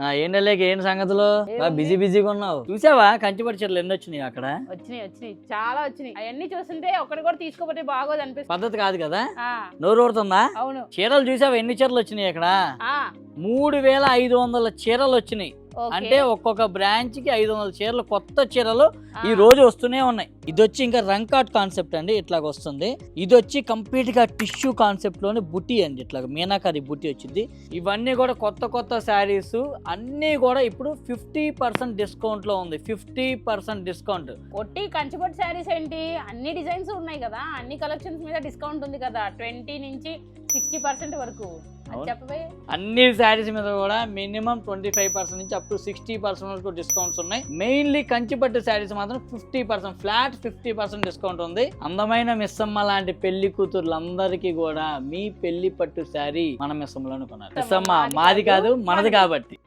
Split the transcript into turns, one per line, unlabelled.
ఆ, ఏంటలేక ఏం సంగతులు? బిజీ బిజీగా ఉన్నావు. చూసావా? కంచిపడి చీరలు ఎన్ని వచ్చినాయి అక్కడ?
వచ్చినాయి వచ్చినాయి. చాలా వచ్చినాయి. అవన్నీ చూస్తుంటే ఒకటి కూడా తీసుకోపోతే బాగోదు అనిపిస్తుంది.
పద్ధతి కాదు కదా? నోరు ఊరుతుందా?
అవును.
చీరలు చూసావా? ఎన్ని చీరలు వచ్చినాయి అక్కడ? మూడు వేల ఐదు వందల చీరలు వచ్చినాయి. అంటే ఒక్కొక్క బ్రాంచ్కి ఐదు వందల చీరలు కొత్త చీరలు ఈ రోజు వస్తూనే ఉన్నాయి. ఇది వచ్చి ఇంకా రంకాట్ కాన్సెప్ట్ అండి ఇట్లాగ వస్తుంది. ఇది వచ్చి కంప్లీట్గా టిష్యూ కాన్సెప్ట్లోని బుట్టి అండి ఇట్లాగ మీనాకారి బుట్టి వచ్చింది. ఇవన్నీ కూడా కొత్త కొత్త శారీస్ అన్నీ కూడా ఇప్పుడు ఫిఫ్టీ పర్సెంట్ డిస్కౌంట్లో ఉంది. Fifty percent discount.
ఒట్టి కంచిపట్టు శారీస్ ఏంటి? అన్ని డిజైన్స్ ఉన్నాయి కదా అన్ని కలెక్షన్స్ మీద డిస్కౌంట్ ఉంది కదా. ట్వంటీ నుంచి సిక్స్టీ పర్సెంట్ వరకు.
అన్ని శారీస్ మీద కూడా మినిమం ట్వంటీ ఫైవ్ పర్సెంట్ నుంచి అప్ టు సిక్స్టీ పర్సెంట్ వరకు డిస్కౌంట్స్ ఉన్నాయి. మెయిన్లీ కంచిపట్టు శారీస్ మాత్రం fifty percent flat fifty percent discount ఉంది. అందమైన మిస్సమ్మ లాంటి పెళ్ళి కూతుర్లందరికీ కూడా మీ పెళ్ళి పట్టు శారీ మన మిస్సమ్మలోనే కొనాలి. మిస్సమ్మ మాది కాదు. మనది కాబట్టి.